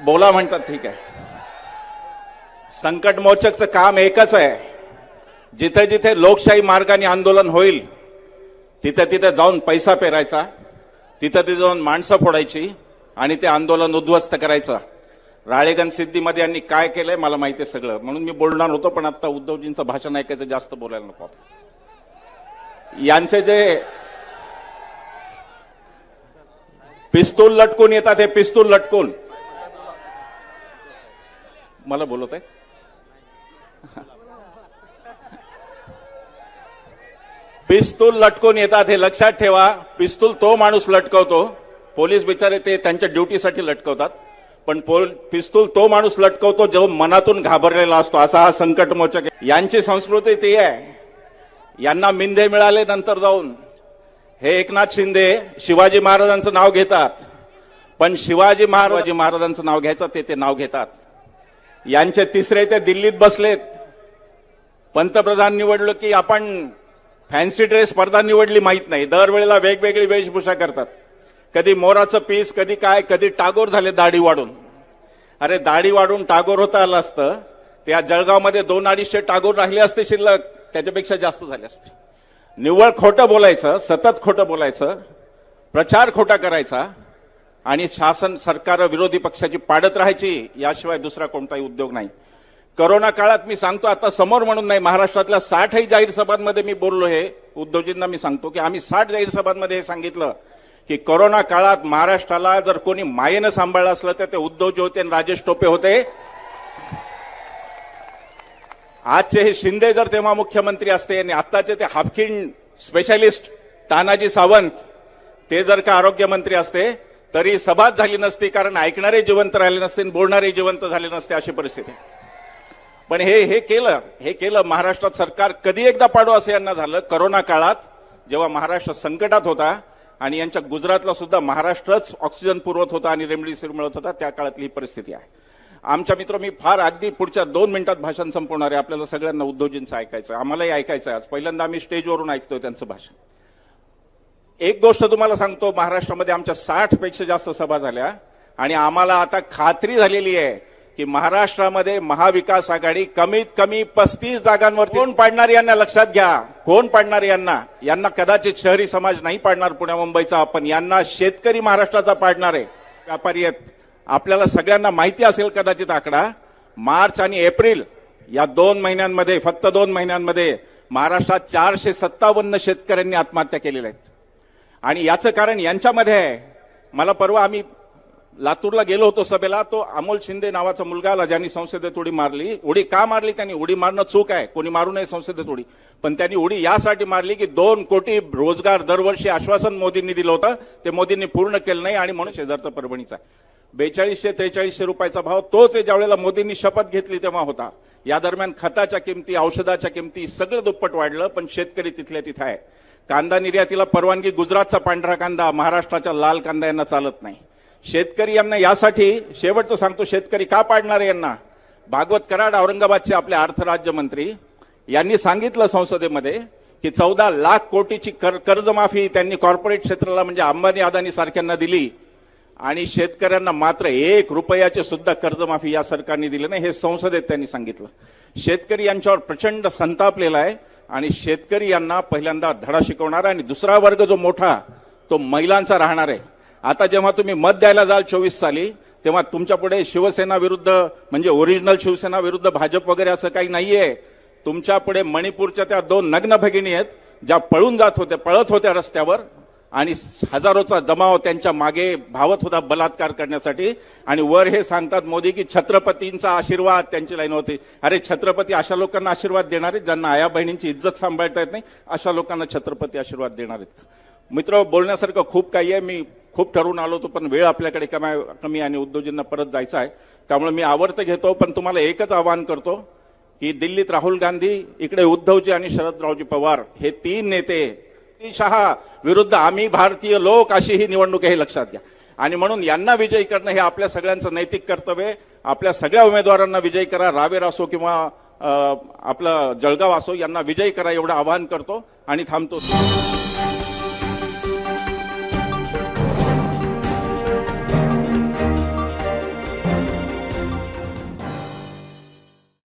बोला म्हणतात ठीक आहे. संकटमोचकचं काम एकच आहे. जिथे जिथे लोकशाही मार्गाने आंदोलन होईल तिथे तिथे जाऊन पैसा पेरायचा तिथे तिथे जाऊन माणसं फोडायची आणि ते आंदोलन उद्ध्वस्त करायचं. राळेगण सिद्धीमध्ये यांनी काय केलंय मला माहिती आहे सगळं. म्हणून मी बोलणार होतो पण आता उद्धवजींचं भाषण ऐकायचं जास्त बोलायला नको. यांचे जे पिस्तूल लटकून येतात हे पिस्तूल लटकून मला बोलत आहे पिस्तूल लटकून येतात हे लक्षात ठेवा. पिस्तूल तो माणूस लटकवतो. पोलीस बिचारे ते त्यांच्या ड्युटीसाठी लटकवतात. पण पिस्तूल तो माणूस लटकवतो जो मनातून घाबरलेला असतो. असा हा संकटमोचक आहे. यांची संस्कृती ती आहे. यांना मिंदे मिळाले नंतर जाऊन. हे एकनाथ शिंदे शिवाजी महाराजांचं नाव घेतात. पण शिवाजी महाराजी महाराजांचं नाव घ्यायचं ते ते नाव घेतात. यांचे तिसरे ते दिल्लीत बसलेत. पंतप्रधान निवडलो की आपण फॅन्सी ड्रेस स्पर्धा निवडली माहीत नाही. दरवेळेला वेगवेगळी वेशभूषा करतात. कधी मोराचं पीस कधी काय कधी टागोर झाले दाढी वाढून. अरे दाढी वाढून टागोर होता आलं असतं. त्या जळगावमध्ये दोन अडीचशे टागोर राहिले असते शिल्लक. त्याच्यापेक्षा जास्त झाले असते. निव्वळ खोटं बोलायचं सतत खोटं बोलायचं प्रचार खोटा करायचा आणि शासन सरकार विरोधी पक्षाची पाडत राहायची याशिवाय दुसरा कोणताही उद्योग नाही. करोना काळात मी सांगतो आता समोर म्हणून नाही महाराष्ट्रातल्या साठही जाहीर सभांमध्ये मी बोललो हे उद्धवजींना मी सांगतो की आम्ही साठ जाहीर सभांमध्ये हे सांगितलं की करोना काळात महाराष्ट्राला जर कोणी मायेनं सांभाळलं असलं तर ते उद्धवजी होते आणि राजेश टोपे होते. आजचे हे शिंदे जर तेव्हा मुख्यमंत्री असते आणि आत्ताचे ते हाफकिन स्पेशालिस्ट तानाजी सावंत ते जर का आरोग्यमंत्री असते तरी सभाच झाली नसती कारण ऐकणारे जिवंत राहिले नसते बोलणारे जिवंत झाले नसते अशी परिस्थिती. पण हे हे केलं हे केलं महाराष्ट्रात सरकार कधी एकदा पाडू असं यांना झालं? करोना काळात जेव्हा महाराष्ट्र संकटात होता आणि यांच्या गुजरातला सुद्धा महाराष्ट्रच ऑक्सिजन पुरवत होता आणि रेमडेसिवीर मिळत होता त्या काळातली ही परिस्थिती आहे. आमच्या मित्र मी फार अगदी पुढच्या दोन मिनिटात भाषण संपवणार आहे. आपल्याला सगळ्यांना उद्धवजींचं ऐकायचं आहे. आम्हालाही ऐकायचं आहे आज. पहिल्यांदा आम्ही स्टेजवरून ऐकतोय त्यांचं भाषण. एक गोष्ट तुम्हाला सांगतो महाराष्ट्रामध्ये आमच्या साठपेक्षा जास्त सभा झाल्या आणि आम्हाला आता खात्री झालेली आहे की महाराष्ट्रामध्ये महाविकास आघाडी कमीत कमी पस्तीस जागांवर कोण पाडणार यांना लक्षात घ्या. कोण पाडणार यांना? यांना कदाचित शहरी समाज नाही पाडणार पुण्या मुंबईचा. पण यांना शेतकरी महाराष्ट्राचा पाडणार आहे. व्यापारी आहेत. आपल्याला सगळ्यांना माहिती असेल कदाचित आकडा. मार्च आणि एप्रिल या दोन महिन्यांमध्ये फक्त दोन महिन्यांमध्ये महाराष्ट्रात चारशे सत्तावन्न शेतकऱ्यांनी आत्महत्या केलेल्या आहेत. आणि याचं कारण यांच्यामध्ये आहे. मला परवा आम्ही लातूरला गेलो होतो सभेला तो अमोल शिंदे नावाचा मुलगा आला ज्यांनी संसदेत उडी मारली. उडी का मारली त्यांनी? उडी मारणं चूक आहे. कोणी मारू नये संसदेत उडी. पण त्यांनी उडी यासाठी मारली की दोन कोटी रोजगार दरवर्षी आश्वासन मोदींनी दिलं होतं. ते मोदींनी पूर्ण केलं नाही आणि म्हणून शेजारचा परभणीचा बेचाळीसशे त्रेचाळीसशे रुपयाचा भाव तोच ज्यावेळेला मोदींनी शपथ घेतली तेव्हा होता. या दरम्यान खताच्या किमती औषधाच्या किमती सगळं दुप्पट वाढलं पण शेतकरी तिथल्या तिथं आहे. कांदा निर्यातीला परवानगी गुजरातचा पांढरा कांदा महाराष्ट्राच्या लाल कांदा यांना चालत नाही. शेतकरी यांना यासाठी शेवटचं सांगतो शेतकरी का पाडणार आहे यांना? भागवत कराड औरंगाबादचे आपले अर्थ राज्यमंत्री यांनी सांगितलं संसदेमध्ये की चौदा लाख कोटीची कर कर्जमाफी त्यांनी कॉर्पोरेट क्षेत्राला म्हणजे अंबानी अदानी सारख्यांना दिली आणि शेतकऱ्यांना मात्र एक रुपयाचे सुद्धा कर्जमाफी या सरकारने दिली नाही हे संसदेत त्यांनी सांगितलं. शेतकरी यांच्यावर प्रचंड संतापलेला आहे. आणि शेतकरी यांना पहिल्यांदा धडा शिकवणार आणि दुसरा वर्ग जो मोठा तो महिलांचा राहणार आहे. आता जेव्हा तुम्ही मत द्यायला जाल चोवीस साली तेव्हा तुमच्यापुढे शिवसेना विरुद्ध म्हणजे ओरिजिनल शिवसेना विरुद्ध भाजप वगैरे असं काही नाहीये. तुमच्यापुढे मणिपूरच्या त्या दोन नग्न भगिनी आहेत ज्या पळून जात होत्या पळत होत्या रस्त्यावर आणि हजारोचा जमाव त्यांच्या मागे भावत होता बलात्कार करण्यासाठी. आणि वर हे सांगतात मोदी की छत्रपतींचा आशीर्वाद त्यांची लाईन होती. अरे छत्रपती अशा लोकांना आशीर्वाद देणार आहेत ज्यांना आया बहिणींची इज्जत सांभाळता येत नाही अशा लोकांना छत्रपती आशीर्वाद देणार. आहेत मित्र बोलण्यासारखं खूप काही आहे. मी खूप ठरवून आलो होतो पण वेळ आपल्याकडे कमा कमी आणि उद्योजींना परत जायचा आहे. त्यामुळे मी आवर्त घेतो पण तुम्हाला एकच आवाहन करतो की दिल्लीत राहुल गांधी इकडे उद्धवजी आणि शरदरावजी पवार हे तीन नेते शहा विरुद्ध आम्ही भारतीय लोक अशी ही निवडणूक आहे हे लक्षात घ्या. आणि म्हणून यांना विजयी करणं हे आपल्या सगळ्यांचं नैतिक कर्तव्य आहे. आपल्या सगळ्या उमेदवारांना विजयी करा रावेर असो किंवा आपलं जळगाव असो यांना विजयी करा एवढं आवाहन करतो आणि थांबतो.